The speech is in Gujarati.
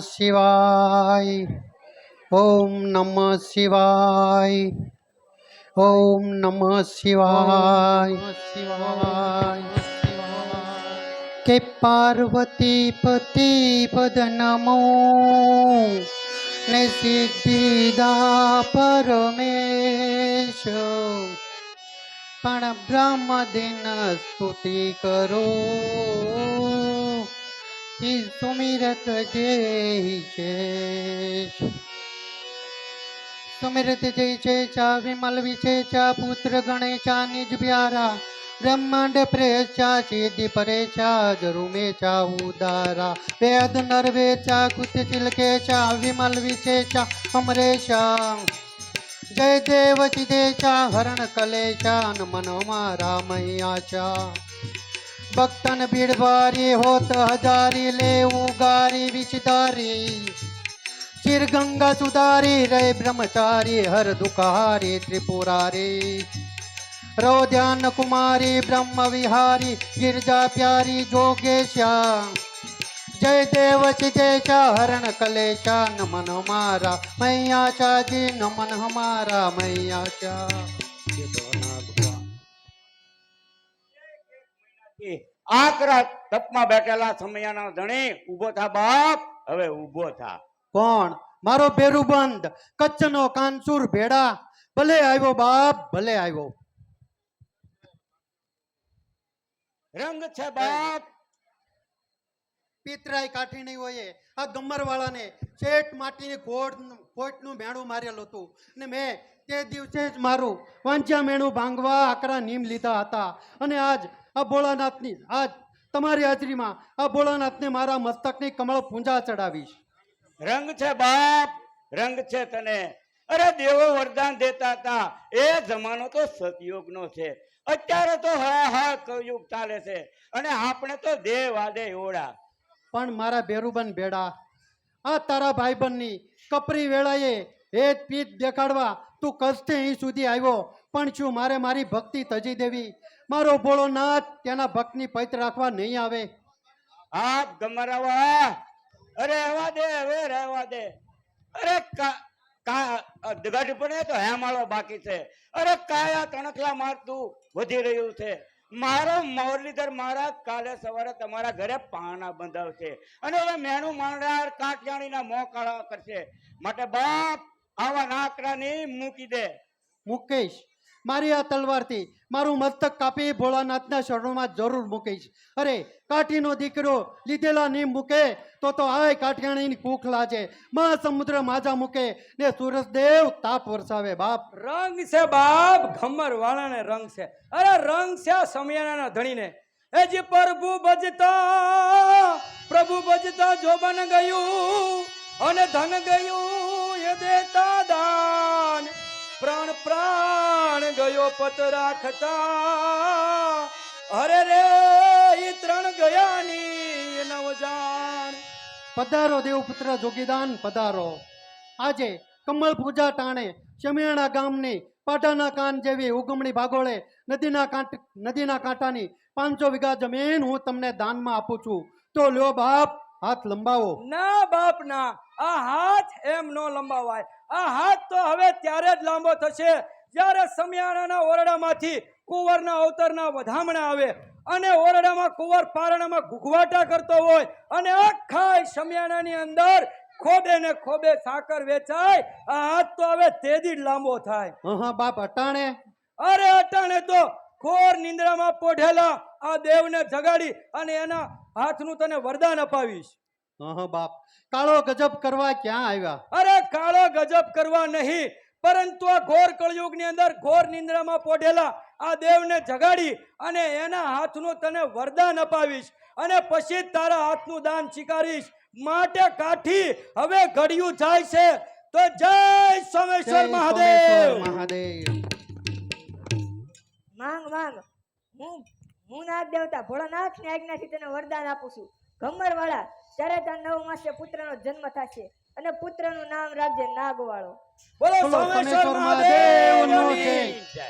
શિવાય. ઓમ નમઃ શિવાય. ઓમ નમઃ શિવાય. શિવાય કે પાર્વતી પતિ પદ નમો. ને સિદ્ધિદા પરમેશ. પણ બ્રહ્મ દિન સ્તુતિ કરો. સુમિરત જય છે સુમિરત જય છે ચા વિમલ વિશે, ચા પુત્ર ગણેશા નિજ પ્યારા. બ્રહ્માંડ પ્રેચા ચેદી પરેચા ગરુમે ચા ઉદારા. વેદ નરવે, ચા કુત ચિલકે, ચા વિમલ વિશે, ચા અમરેશા જય દેવ ચિદેચા હરણ કલેચા મન મારા મૈયાચા भक्तन बिड़बारी होत हजारी ले उगारी विचदारी। चिर गंगा सुधारी रे ब्रह्मचारी, हर दुखहारी त्रिपुरारी। रो ध्यान कुमारी, ब्रह्म विहारी, गिरजा प्यारी जोगेशा। जय देव सिदेशा हरण कलेशा, नमन हमारा मैया चा जी, नमन हमारा मैया चा એ આકરા તપમાં બેઠેલા સમયાના ધણે ઊભો થા બાપ હવે ઊભો થા. કોણ? મારો બેરું કચ્છનો કાનસુર ભેડા ભલે આવ્યો બાપ ભલે આવ્યો. રંગ છે બાપ. પિતરાય કાઠી નહીં હોય આ ગમ્મર વાળાને શેઠ માટીની ખોટ ખોટનું મેણું મારેલું હતું. ને મેં તે દિવસે જ મારું વાંચ્યા મેણું ભાંગવા આકરા નીમ લીધા હતા. અને આજ આ ભોળાનાથની આજ તમારી હાજરીમાં આ ભોળાનાથને મારા મસ્તકની કમળ પૂંજા ચડાવીશ. રંગ છે બાપ રંગ છે તને. અરે દેવો વરદાન દેતા હતા. એ જમાનો તો સતયુગનો છે. અત્યારે તો હા હા કયુગ ચાલે છે. અને આપણે તો દેવ આદે ઓળા પણ મારા બેરુબન ભેડા આ તારા ભાઈબંધની કપરી વેળાએ હેત પીત દેખાડવા તું કષ્ટે અહીં સુધી આવ્યો. પણ શું મારે મારી ભક્તિ તજી દેવી? મારો ભોળોનાથ તેના ભક્તની પૈત રાખવા નહીં આવે. હા ગમરાવા અરે રહેવા દે હવે રહેવા દે. અરે ગઢ પડે તો હેમાળો બાકી છે. અરે કાયા તણખલા મારતું વધી રહ્યું છે. મારો મોરલીધર મારા કાલે સવારે તમારા ઘરે પાણા બંધાવશે. અને હવે મેણું માંડાર કાંટિયાણીના મોં કાળા કરશે. માટે બાપ આવા નાકરાની મૂકી દે. મુકેશ મારી આ તલવારથી મારું મસ્તક કાપી ભોળાનાથના શરણોમાં જરૂર મૂકીશ. અરે, કાઠીનો દીકરો લીધેલા નીમ મૂકે તો તો આય કાઠિયાણીની કૂખ લાજે. મા સમુદ્ર માજા મૂકે ને સૂરજદેવ તાપ વરસાવે, બાપ. રંગ છે, બાપ. ઘમર વાળાને રંગ છે. અરે, રંગ છે સમયાના ધણીને. એ જે પ્રભુ ભજતા પ્રભુ ભજતા જોબન ગયું અને ધન ગયું એ દેતા દાન. પ્રાણ પ્રાણ ગયો પત રાખતા. અરે રે ઈ ત્રણ ગયાની નવ જાણ પધારો દેવપુત્ર જોગીદાન પધારો. આજે કમળ પૂજા ટાણે શમિયાણા ગામની પાટાના કાન જેવી ઉગમણી ભાગોળે નદીના કાંઠ નદીના કાંઠાની પાંચસો વીઘા જમીન હું તમને દાનમાં આપું છું. તો લ્યો બાપ હાથ લંબાવો. ના બાપ ના આ હાથ એમ નો લંબાવાય. આ હાથ તો હવે ત્યારે જ લાંબો થશે જ્યારે સમિયાણાના ઓરડામાંથી કુંવરના અવતરના વધામણા આવે અને ઓરડામાં કુંવર પારણામાં ઘૂઘવાટા કરતો હોય અને આખા સમિયાણાની અંદર ખોબે ને ખોબે સાકર વેચાય. આ હાથ તો હવે તેજી જ લાંબો થાય. હા હા બાપ અટાણે. અરે અટાણે તો ખોર નિંદ્રામાં પોઢેલા આ દેવને જગાડી અને એના હાથનું તને વરદાન અપાવીશ. હા બાપ. કાળો ગજબ કરવા ક્યાં આવ્યા? અરે કાળો ગજબ કરવા નહીં પરંતુ આ ઘોર કળયુગની અંદર ઘોર નિંદ્રામાં પોઢેલા આ દેવને જગાડી અને એના હાથનું તને વરદાન અપાવીશ અને પછી તારા હાથનું દાન સ્વીકારીશ. માટે કાઠી હવે ઘડિયું જાય છે તો જય સોમેશ્વર મહાદેવ! મહાદેવ. માંગ માંગ. હું હું નાગ દેવતા ભોળાનાથની આજ્ઞાથી તને વરદાન આપું છું. ગમર વાળા ત્યારે તાર નવ માસે પુત્રનો જન્મ થશે અને પુત્રનું નામ રાખજે નાગવાળો બોલો બોલો સોમેશ્વર મહાદેવનો. જય